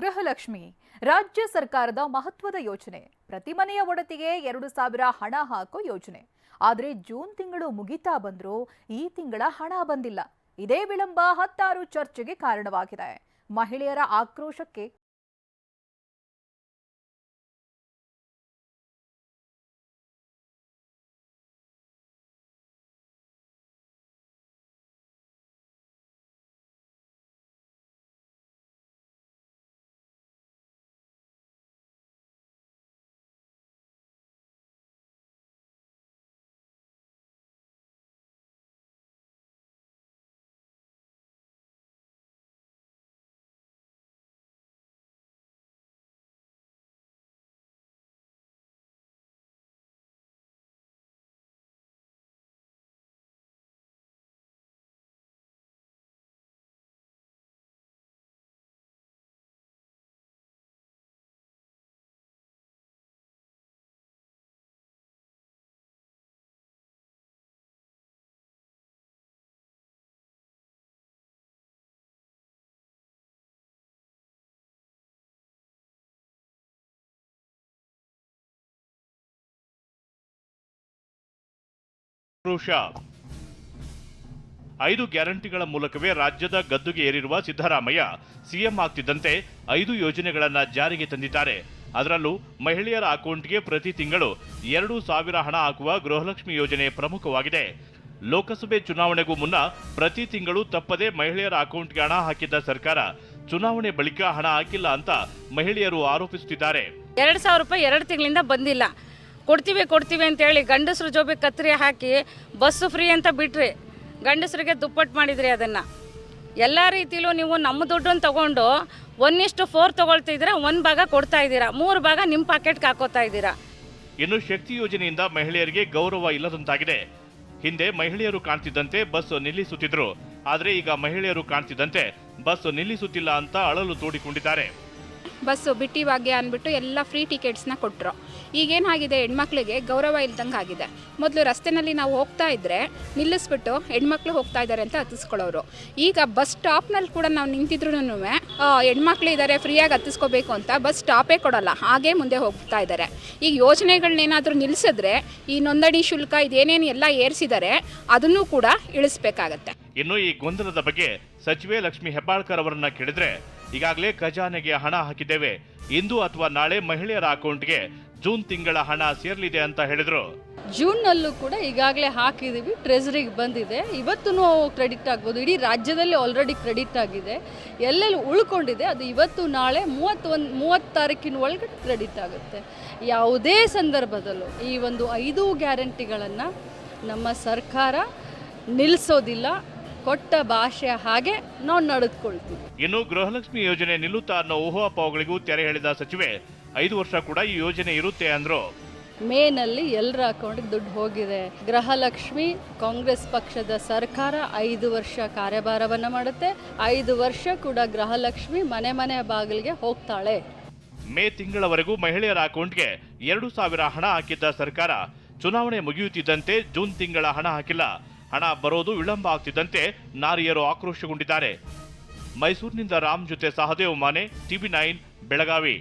ಗೃಹಲಕ್ಷ್ಮಿ, ರಾಜ್ಯ ಸರ್ಕಾರದ ಮಹತ್ವದ ಯೋಜನೆ ಪ್ರತಿ ಮನೆಯ ಒಡತಿಗೆ ಎರಡು ಸಾವಿರ ಹಣ ಹಾಕೋ ಯೋಜನೆ ಆದರೆ ಜೂನ್ ತಿಂಗಳು ಮುಗಿತಾ ಬಂದರೂ ಈ ತಿಂಗಳ ಹಣ ಬಂದಿಲ್ಲ. ಇದೇ ವಿಳಂಬ ಹತ್ತಾರು ಚರ್ಚೆಗೆ ಕಾರಣವಾಗಿದೆ. ಮಹಿಳೆಯರ ಆಕ್ರೋಶಕ್ಕೆ ಕ್ರೋಶ. ಐದು ಗ್ಯಾರಂಟಿಗಳ ಮೂಲಕವೇ ರಾಜ್ಯದ ಗದ್ದುಗೆ ಏರಿರುವ ಸಿದ್ದರಾಮಯ್ಯ ಸಿಎಂ ಆಗ್ತಿದ್ದಂತೆ ಐದು ಯೋಜನೆಗಳನ್ನು ಜಾರಿಗೆ ತಂದಿದ್ದಾರೆ. ಅದರಲ್ಲೂ ಮಹಿಳೆಯರ ಅಕೌಂಟ್ಗೆ ಪ್ರತಿ ತಿಂಗಳು ಎರಡು ಸಾವಿರ ಹಣ ಹಾಕುವ ಗೃಹಲಕ್ಷ್ಮಿ ಯೋಜನೆ ಪ್ರಮುಖವಾಗಿದೆ. ಲೋಕಸಭೆ ಚುನಾವಣೆಗೂ ಮುನ್ನ ಪ್ರತಿ ತಿಂಗಳು ತಪ್ಪದೆ ಮಹಿಳೆಯರ ಅಕೌಂಟ್ಗೆ ಹಣ ಹಾಕಿದ್ದ ಸರ್ಕಾರ ಚುನಾವಣೆ ಬಳಿಕ ಹಣ ಹಾಕಿಲ್ಲ ಅಂತ ಮಹಿಳೆಯರು ಆರೋಪಿಸುತ್ತಿದ್ದಾರೆ. ಎರಡು ಸಾವಿರ ರೂಪಾಯಿ ಎರಡು ತಿಂಗಳಿಂದ ಬಂದಿಲ್ಲ. ಕೊಡ್ತೀವಿ ಕೊಡ್ತೀವಿ ಅಂತೇಳಿ ಗಂಡಸರು ಜೋಬಿ ಕತ್ತರಿ ಹಾಕಿ ಬಸ್ಸು ಫ್ರೀ ಅಂತ ಬಿಟ್ರಿ, ಗಂಡಸರಿಗೆ ದುಪ್ಪಟ್ಟು ಮಾಡಿದ್ರಿ ಅದನ್ನು. ಎಲ್ಲ ರೀತಿಲೂ ನೀವು ನಮ್ಮ ದುಡ್ಡನ್ನು ತಗೊಂಡು ಒಂದಿಷ್ಟು ಫೋರ್ ತೊಗೊಳ್ತಿದ್ದೀರಾ ಒಂದು ಭಾಗ ಕೊಡ್ತಾ ಇದ್ದೀರಾ, ಮೂರು ಭಾಗ ನಿಮ್ಮ ಪಾಕೆಟ್ಗೆ ಹಾಕೋತಾ ಇದ್ದೀರಾ. ಇನ್ನು ಶಕ್ತಿ ಯೋಜನೆಯಿಂದ ಮಹಿಳೆಯರಿಗೆ ಗೌರವ ಇಲ್ಲದಂತಾಗಿದೆ. ಹಿಂದೆ ಮಹಿಳೆಯರು ಕಾಣ್ತಿದ್ದಂತೆ ಬಸ್ ನಿಲ್ಲಿಸುತ್ತಿದ್ರು, ಆದರೆ ಈಗ ಮಹಿಳೆಯರು ಕಾಣ್ತಿದ್ದಂತೆ ಬಸ್ ನಿಲ್ಲಿಸುತ್ತಿಲ್ಲ ಅಂತ ಅಳಲು ತೋಡಿಕೊಂಡಿದ್ದಾರೆ. ಬಸ್ಸು, ಬಿಟ್ಟಿ ಭಾಗ್ಯ ಅಂದ್ಬಿಟ್ಟು ಎಲ್ಲ ಫ್ರೀ ಟಿಕೆಟ್ಸ್ನ ಕೊಟ್ಟರು ಈಗೇನಾಗಿದೆ ಹೆಣ್ಮಕ್ಳಿಗೆ ಗೌರವ ಇಲ್ದಂಗೆ ಆಗಿದೆ. ಮೊದಲು ರಸ್ತೆನಲ್ಲಿ ನಾವು ಹೋಗ್ತಾ ಇದ್ದರೆ ನಿಲ್ಲಿಸ್ಬಿಟ್ಟು ಹೆಣ್ಮಕ್ಳು ಹೋಗ್ತಾ ಇದ್ದಾರೆ ಅಂತ ಹತ್ತಿಸ್ಕೊಳ್ಳೋರು. ಈಗ ಬಸ್ ಸ್ಟಾಪ್ನಲ್ಲಿ ಕೂಡ ನಾವು ನಿಂತಿದ್ರು ಹೆಣ್ಮಕ್ಳು ಇದ್ದಾರೆ ಫ್ರೀಯಾಗಿ ಹತ್ತಿಸ್ಕೋಬೇಕು ಅಂತ ಬಸ್ ಸ್ಟಾಪೇ ಕೊಡೋಲ್ಲ. ಹಾಗೇ ಮುಂದೆ ಹೋಗ್ತಾ ಇದ್ದಾರೆ ಈಗ ಯೋಜನೆಗಳನ್ನೇನಾದರೂ ನಿಲ್ಲಿಸಿದ್ರೆ ಈ ನೋಂದಣಿ ಶುಲ್ಕ ಇದೇನೇನು ಎಲ್ಲ ಏರಿಸಿದ್ದಾರೆ ಅದನ್ನು ಕೂಡ ಇಳಿಸ್ಬೇಕಾಗತ್ತೆ. ಇನ್ನು ಈ ಗೊಂದಲದ ಬಗ್ಗೆ ಸಚಿವೆ ಲಕ್ಷ್ಮಿ ಹೆಬ್ಬಾಳ್ಕರ್ ಅವರನ್ನ ಕೇಳಿದ್ರೆ ಈಗಾಗಲೇ ಖಜಾನೆಗೆ ಹಣ ಹಾಕಿದ್ದೇವೆ. ಇಂದು ಅಥವಾ ನಾಳೆ ಮಹಿಳೆಯರ ಅಕೌಂಟ್ಗೆ ಜೂನ್ ತಿಂಗಳ ಹಣ ಸೇರ್ಲಿದೆ ಅಂತ ಹೇಳಿದ್ರು. ಜೂನ್ನಲ್ಲೂ ಕೂಡ ಈಗಾಗಲೇ ಹಾಕಿದ್ದೀವಿ, ಟ್ರೆಜರಿಗೆ ಬಂದಿದೆ. ಇವತ್ತು ಕ್ರೆಡಿಟ್ ಆಗ್ಬೋದು. ಇಡೀ ರಾಜ್ಯದಲ್ಲಿ ಆಲ್ರೆಡಿ ಕ್ರೆಡಿಟ್ ಆಗಿದೆ. ಎಲ್ಲೆಲ್ಲಿ ಉಳ್ಕೊಂಡಿದೆ, ಅದು ಇವತ್ತು, ನಾಳೆ, ಮೂವತ್ತೊಂದು, ಮೂವತ್ತು ತಾರೀಕಿನ ಒಳಗಡೆ ಕ್ರೆಡಿಟ್ ಆಗುತ್ತೆ. ಯಾವುದೇ ಸಂದರ್ಭದಲ್ಲೂ ಈ ಒಂದು ಐದು ಗ್ಯಾರಂಟಿಗಳನ್ನು ನಮ್ಮ ಸರ್ಕಾರ ನಿಲ್ಲಿಸೋದಿಲ್ಲ ಕೊಟ್ಟ ಭಾಷೆ ಹಾಗೆ ನಾವು ನಡೆದುಕೊಳ್ತೀವಿ. ಇನ್ನು ಗೃಹಲಕ್ಷ್ಮಿ ಯೋಜನೆ ನಿಲ್ಲುತ್ತಾ ಅನ್ನೋ ಊಹಾಪೋಹಗಳಿಗೂ ತೆರೆ ಹೇಳಿದ ಸಚಿವೆ ಐದು ವರ್ಷ ಕೂಡ ಈ ಯೋಜನೆ ಇರುತ್ತೆ ಅಂದ್ರು. ಮೇನಲ್ಲಿ ಎಲ್ಲರ ಅಕೌಂಟ್ಗೆ ದುಡ್ಡು ಹೋಗಿದೆ. ಗೃಹಲಕ್ಷ್ಮಿ ಕಾಂಗ್ರೆಸ್ ಪಕ್ಷದ ಸರ್ಕಾರ ಐದು ವರ್ಷ ಕಾರ್ಯಭಾರವನ್ನು ಮಾಡುತ್ತೆ. ಐದು ವರ್ಷ ಕೂಡ ಗೃಹಲಕ್ಷ್ಮಿ ಮನೆ ಮನೆ ಬಾಗಿಲಿಗೆ ಹೋಗ್ತಾಳೆ. ಮೇ ತಿಂಗಳವರೆಗೂ ಮಹಿಳೆಯರ ಅಕೌಂಟ್ಗೆ ಎರಡು ಸಾವಿರ ಹಣ ಹಾಕಿದ್ದ ಸರ್ಕಾರ ಚುನಾವಣೆ ಮುಗಿಯುತ್ತಿದ್ದಂತೆ ಜೂನ್ ತಿಂಗಳ ಹಣ ಹಾಕಿಲ್ಲ. ಹಣ ಬರೋದು ವಿಳಂಬ ಆಗ್ತಿದ್ದಂತೆ ನಾರಿಯರು ಆಕ್ರೋಶಗೊಂಡಿದ್ದಾರೆ. ಮೈಸೂರಿನಿಂದ ರಾಮ್ ಜೊತೆ ಸಹದೇವ್ ಮಾನೆ ಟಿವಿ ನೈನ್ ಬೆಳಗಾವಿ.